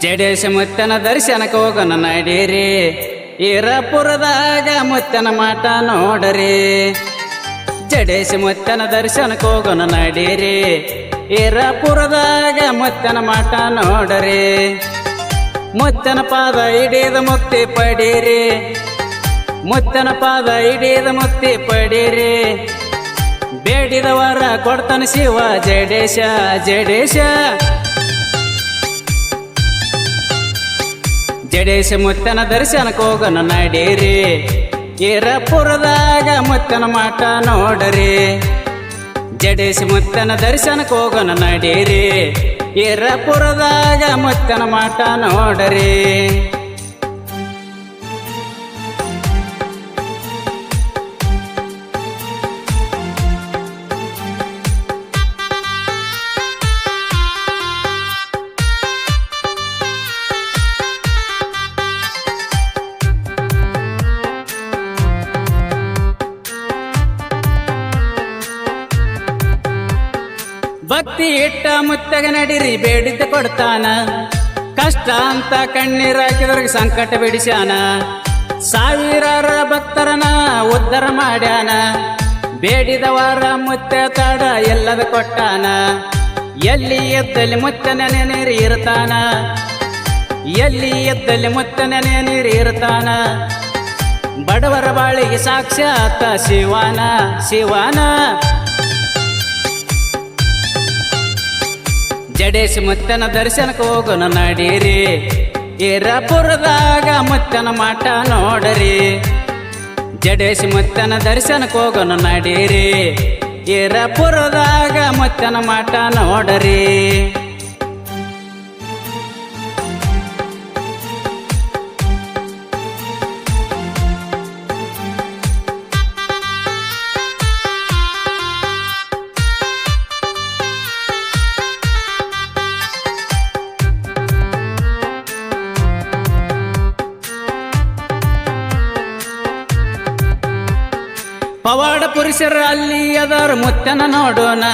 ಜಡೇಶ ಮುತ್ತನ ದರ್ಶನಕ್ಕೆ ಹೋಗೋಣ ನಡೀರಿ. ಈರಪುರದಾಗ ಮುತ್ತನ ಮಾಟ ನೋಡರಿ. ಜಡೇಶ ಮುತ್ತನ ದರ್ಶನಕ್ಕೆ ಹೋಗೋಣ ನಡೀರಿ. ಈರಪುರದಾಗ ಮುತ್ತನ ಮಾಟ ನೋಡರಿ. ಮುತ್ತನ ಪಾದ ಹಿಡಿದ ಮುಕ್ತಿ ಪಡೀರಿ. ಮುತ್ತನ ಪಾದ ಹಿಡಿದ ಮುಕ್ತಿ ಪಡೀರಿ. ಬೇಡಿದವರ ಕೊಡ್ತಾನೆ ಕೊಡ್ತಾನ ಶಿವ ಜಡೇಶ ಜಡೇಶ. ಜಡೇಶ ಮುತ್ತನ ದರ್ಶನಕ್ಕೆ ಹೋಗೋಣ ನಡೀರಿ ಈರಪುರದಾಗ ಮುತ್ತನ ಮಾಟ ನೋಡರಿ. ಜಡೇಶ ಮುತ್ತನ ದರ್ಶನಕ್ಕೆ ಹೋಗೋಣ ನಡೀರಿ ಈರಪುರದಾಗ ಮುತ್ತನ ಮಾಟ ನೋಡರಿ. ಭಕ್ತಿ ಇಟ್ಟ ಮುತ್ತಗ ನಡಿರಿ, ಬೇಡಿದ್ದ ಕೊಡ್ತಾನ. ಕಷ್ಟ ಅಂತ ಕಣ್ಣೀರ್ ಹಾಕಿದ್ರಿಗೆ ಸಂಕಟ ಬಿಡಿಸ್ಯಾನ. ಸಾವಿರಾರ ಭಕ್ತರನ ಉದ್ಧಾರ ಮಾಡ್ಯಾನ. ಬೇಡಿದವರ ಮುತ್ತ ತಾಡ ಎಲ್ಲದ ಕೊಟ್ಟಾನ. ಎಲ್ಲಿ ಎದ್ದಲ್ಲಿ ಮುತ್ತನ ನೀರು ಇರ್ತಾನ ಎಲ್ಲಿ ಎದ್ದಲ್ಲಿ ನೆನೆ ನೀರು ಇರ್ತಾನ ಬಡವರ ಬಾಳಿಗೆ ಸಾಕ್ಷಾತ್ ಶಿವಾನ ಶಿವಾನ. ಜಡೇಶ ಮುತ್ತನ ದರ್ಶನಕ್ಕೆ ಹೋಗೋಣ ನಡೀರಿ. ಏರಾಪುರದಾಗ ಮುತ್ತನ ಮಾಟ ನೋಡರಿ. ಜಡೇಶ್ ಮುತ್ತನ ದರ್ಶನಕ್ಕೆ ಹೋಗೋಣ ನಡೀರಿ. ಏರಾಪುರದಾಗ ಮುತ್ತನ ಮಾಟ ನೋಡರಿ. ಪವಾಡ ಪುರುಷರ ಅಲ್ಲಿ ಅದರ ಮುತ್ತನ ನೋಡೋಣ.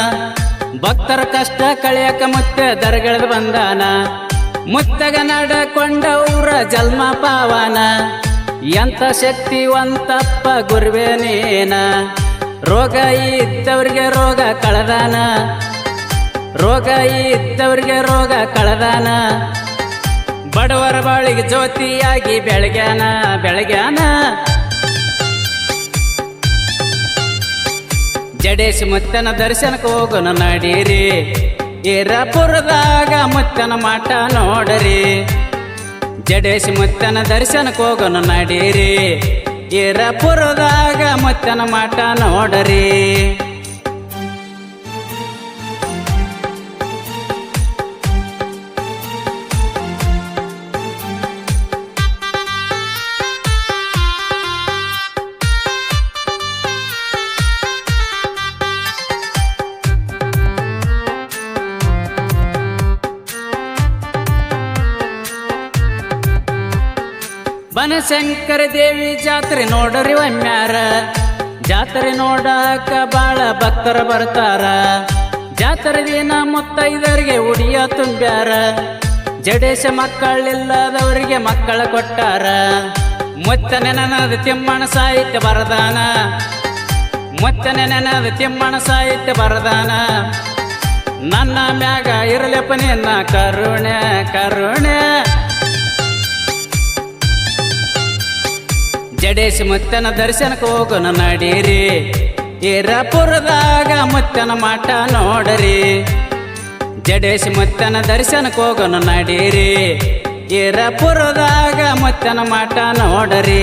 ಭಕ್ತರ ಕಷ್ಟ ಕಳೆಯಕ ಮುತ್ತೆ ದರಗೆಳೆದು ಬಂದಾನ. ಮುತ್ತಗ ನಡಕೊಂಡ ಊರ ಜನ್ಮ ಪಾವನ. ಎಂತ ಶಕ್ತಿವಂತಪ್ಪ ಗುರುವೇನೇನ ರೋಗ ಇದ್ದವ್ರಿಗೆ ರೋಗ ಕಳೆದಾನ. ರೋಗ ಇದ್ದವ್ರಿಗೆ ರೋಗ ಕಳೆದಾನ. ಬಡವರ ಬಾಳಿಗೆ ಜ್ಯೋತಿಯಾಗಿ ಬೆಳಗ್ಯಾನ ಬೆಳಗ್ಯಾನ. ಜಡೇಶ ಮುತ್ತನ ದರ್ಶನಕ್ಕೆ ಹೋಗೋಣ ನಡೀರಿ. ಏರಪುರದಾಗ ಮುತ್ತನ ಮಾಟ ನೋಡರಿ. ಜಡೇಶ ಮುತ್ತನ ದರ್ಶನಕ್ಕೆ ಹೋಗೋಣ ನಡೀರಿ. ಏರಪುರದಾಗ ಮುತ್ತನ ಮಾಟ ನೋಡರಿ. ಬನಶಂಕರ ದೇವಿ ಜಾತ್ರೆ ನೋಡರಿ ಒಮ್ಮ್ಯಾರ ಜಾತ್ರೆ ನೋಡಾಕ ಬಾಳ ಭಕ್ತರ ಬರ್ತಾರ. ಜಾತ್ರೆ ದಿನ ಮುತ್ತೈದರಿಗೆ ಉಡಿಯ ತುಂಬ್ಯಾರ. ಜಡೇಶ ಮಕ್ಕಳಿಲ್ಲದವರಿಗೆ ಮಕ್ಕಳ ಕೊಟ್ಟಾರ. ಮುತ್ತನೆ ನನದ ತಿಮ್ಮಣ ಸಾಹಿತ್ಯ ಬರದಾನ. ಮುತ್ತನೆ ನನದ ತಿಮ್ಮಣ ಸಾಹಿತ್ಯ ಬರದಾನ. ನನ್ನ ಮ್ಯಾಗ ಇರಲಪ್ಪ ನಿನ್ನ ಕರುಣೆ ಕರುಣೆ. ಜಡೇಶ ಮತ್ತನ ದರ್ಶನಕ್ಕೆ ಹೋಗೋಣ ನಡೀರಿ ಏರಪುರದಾಗ ಮುತ್ತನ ಮಾಟ ನೋಡರಿ. ಜಡೇಶ್ ಮತ್ತನ ದರ್ಶನಕ್ಕೆ ಹೋಗೋಣ ನಡೀರಿ ಏರಪುರದಾಗ ಮತ್ತನ ಮಾಟ ನೋಡರಿ.